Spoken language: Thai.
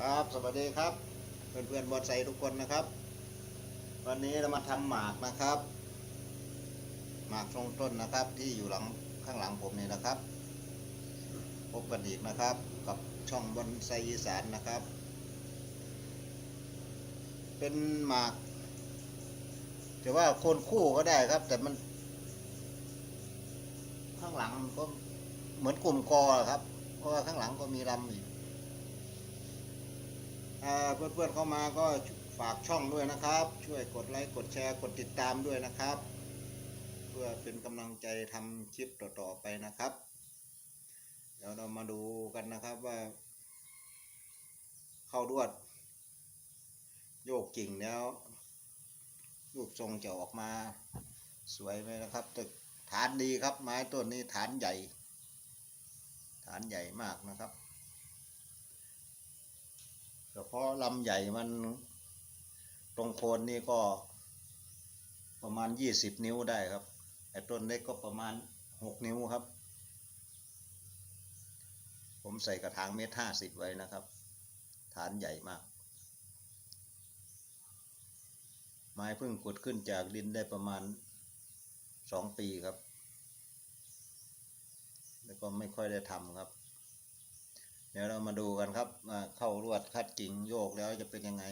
ครับ สวัสดีครับ เพื่อนๆบอดไซทุกคนนะครับ วันนี้เรามาทำหมากนะครับ หมากทรงต้นนะครับ ที่อยู่หลังข้างหลังผมนี่นะครับ พบกันอีกนะครับ กับช่องบอนไซอีสานนะครับ เป็นหมากจะว่าโคนคู่ก็ได้ครับ แต่มันข้างหลังก็เหมือนกลุ่มกอครับ เพราะว่าข้างหลังก็มีลำอีก เพื่อนๆเข้ามาก็ฝากช่องด้วยนะครับ ช่วยกดไลค์กดแชร์กดติดตามด้วยนะครับ เพื่อเป็นกำลังใจทำคลิปต่อๆไปนะครับ เดี๋ยวเรามาดูกันนะครับว่า เข้าดวด โยกกิ่งแล้ว รูปทรงจะออกมาสวยไหมนะครับตึกฐานดีครับไม้ต้นนี้ฐานใหญ่ ฐานใหญ่มากนะครับ เฉพาะลำใหญ่มันตรงโคนนี่ก็ประมาณยี่สิบนิ้วได้ครับไอ้ต้นเล็กก็ประมาณหกนิ้วครับ ผมใส่กระถางเมตรห้าสิบไว้นะครับ ฐานใหญ่มาก ไม้เพิ่งขุดขึ้นจากดินได้ประมาณสองปีครับ แล้วก็ไม่ค่อยได้ทำครับ เดี๋ยวเรามาดูกันครับเข้ารวดคัดกิ่งโยกแล้วจะเป็นยังไง